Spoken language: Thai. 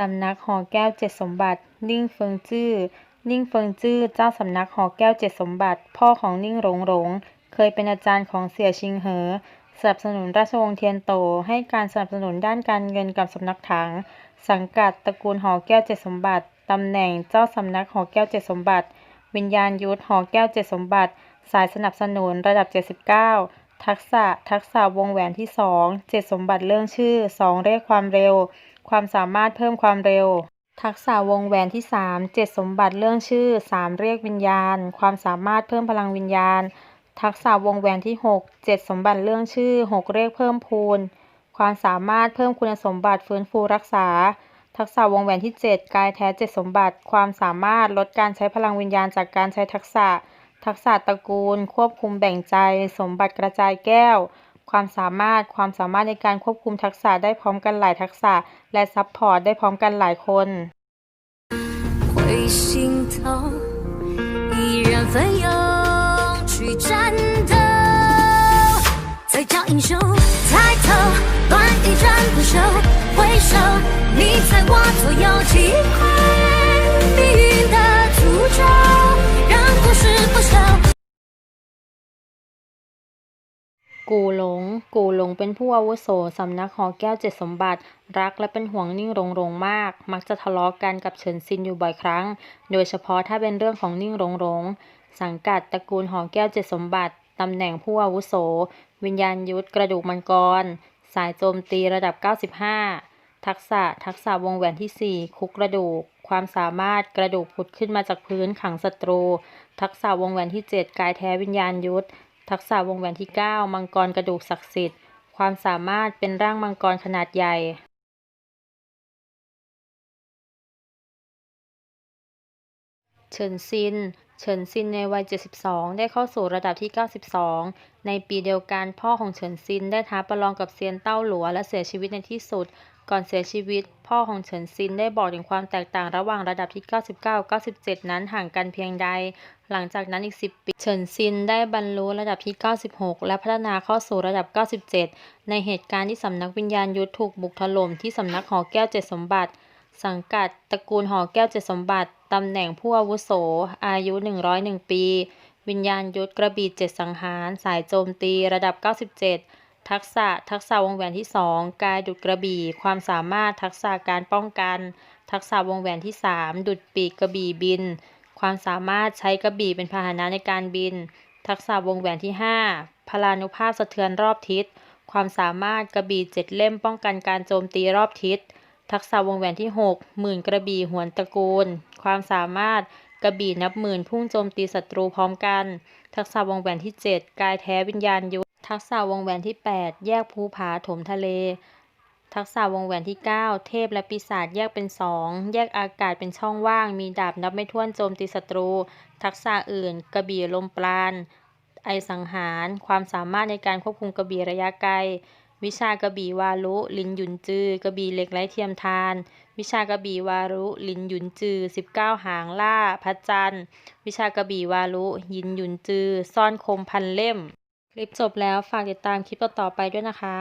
สำนักหอแก้วเจ็ดสมบัติ นิ่งเฟิงจื้อ นิ่งเฟิงจื้อ เจ้าสำนักหอแก้วเจ็ดสมบัติ พ่อของนิ่งหลงหลง เคยเป็นอาจารย์ของเสี่ยชิงเหอ สนับสนุนราชวงศ์เทียนโต ให้การสนับสนุนด้านการเงินกับสำนักถัง สังกัดตระกูลหอแก้วเจ็ดสมบัติ ตำแหน่งเจ้าสำนักหอแก้วเจ็ดสมบัติ วิญญาณยุทธหอแก้วเจ็ดสมบัติ สายสนับสนุนระดับ 79ทักษะ ทักษะวงแหวนที่2เจ็ดสมบัติเรื่องชื่อ 2 เรียกความเร็ว ความสามารถเพิ่มความเร็ว ทักษะวงแหวนที่3เจ็ดสมบัติเรื่องชื่อ 3 เรียกวิญญาณ ความสามารถเพิ่มพลังวิญญาณ ทักษะวงแหวนที่6เจ็ดสมบัติเรื่องชื่อ 6 เรียกเพิ่มพูน ความสามารถเพิ่มคุณสมบัติฟื้นฟูรักษา ทักษะวงแหวนที่ 7 กายแท้เจ็ดสมบัติ ความสามารถลดการใช้พลังวิญญาณจากการใช้ทักษะ ทักษะตระกูล ควบคุมแบ่งใจ สมบัติกระจายแก้ว ความสามารถ ความสามารถในการควบคุมทักษะได้พร้อมกันหลายทักษะ และซัพพอร์ตได้พร้อมกันหลายคน 会心痛，依然奋勇去战斗。再叫英雄，抬头，乱一战不休，回首，你在我左右，击溃 กูหลง กูหลงเป็นผู้อาวุโสสำนักหอแก้วเจ็ดสมบัติ รักและเป็นห่วงนิ่งหลงหลงมาก มักจะทะเลาะกันกับเฉินซินอยู่บ่อยครั้ง โดยเฉพาะถ้าเป็นเรื่องของนิ่งหลงหลงสังกัดตระกูลหอแก้วเจ็ดสมบัติตำแหน่งผู้อาวุโส วิญญาณยุทธกระดูกมังกร สายโจมตีระดับ 95 ทักษะทักษะวงแหวนที่ 4 คุกกระดูก ความสามารถกระดูกผุดขึ้นมาจากพื้นขังศัตรู ทักษะวงแหวนที่ 7 กายแท้วิญญาณยุทธ ทักษะวงแหวนที่ 9 มังกรกระดูกศักดิ์สิทธิ์ ความสามารถเป็นร่างมังกรขนาดใหญ่ เฉินซิน เฉินซินในวัย 72 ได้เข้าสู่ระดับที่ 92 ในปีเดียวกันพ่อของเฉินซินได้ท้าประลองกับเซียนเต้าหลัวและเสียชีวิตในที่สุดก่อนเสียชีวิต พ่อของเฉินซินได้บอกถึงความแตกต่างระหว่างระดับที่ 99-97 นั้นห่างกันเพียงใด หลังจากนั้นอีก 10 ปี เฉินซินได้บรรลุระดับที่ 96 และพัฒนาเข้าสู่ระดับ 97 ในเหตุการณ์ที่สำนักวิญญาณยุทธถูกบุกถล่มที่สำนักหอแก้วเจ็ดสมบัติ สังกัดตระกูลหอแก้วเจ็ดสมบัติตำแหน่งผู้อาวุโส อายุ 101 ปี วิญญาณยุทธกระบี่เจ็ดสังหาร สายโจมตีระดับ 97 ทักษะทักษะวงแหวนที่ 2 กายดุดกระบี่ ความสามารถทักษะการป้องกัน ทักษะวงแหวนที่ 3 ดุดปีกกระบี่บิน ความสามารถใช้กระบี่เป็นพาหนะในการบิน ทักษะวงแหวนที่ 5 พลานุภาพสะเทือนรอบทิศ ความสามารถกระบี่เจ็ดเล่มป้องกันการโจมตีรอบทิศ ทักษะวงแหวนที่ 6 หมื่นกระบี่หวนตระกูล ความสามารถกระบี่นับหมื่นพุ่งโจมตีศัตรูพร้อมกัน ทักษะวงแหวนที่ 7 กายแท้วิญญาณยุทธ ทักษะวงแหวนที่ 8 แยกภูผาถมทะเล ทักษะวงแหวนที่ 9 เทพและปีศาจแยกเป็น 2 แยกอากาศเป็นช่องว่าง มีดาบนับไม่ถ้วนโจมตีศัตรู ทักษะอื่น กระบี่ลมปราณ ไอสังหาร ความสามารถในการควบคุมกระบี่ระยะไกล วิชากระบี่วารุลินหยุนจือ กระบี่เหล็กไร้เทียมทาน วิชากระบี่วารุลินหยุนจือ 19 หางล่าพระจันทร์ วิชากระบี่วารุยินหยุนจือ ซ่อนคมพันเล่ม คลิปจบแล้วฝากติดตามคลิปต่อๆไปด้วยนะคะ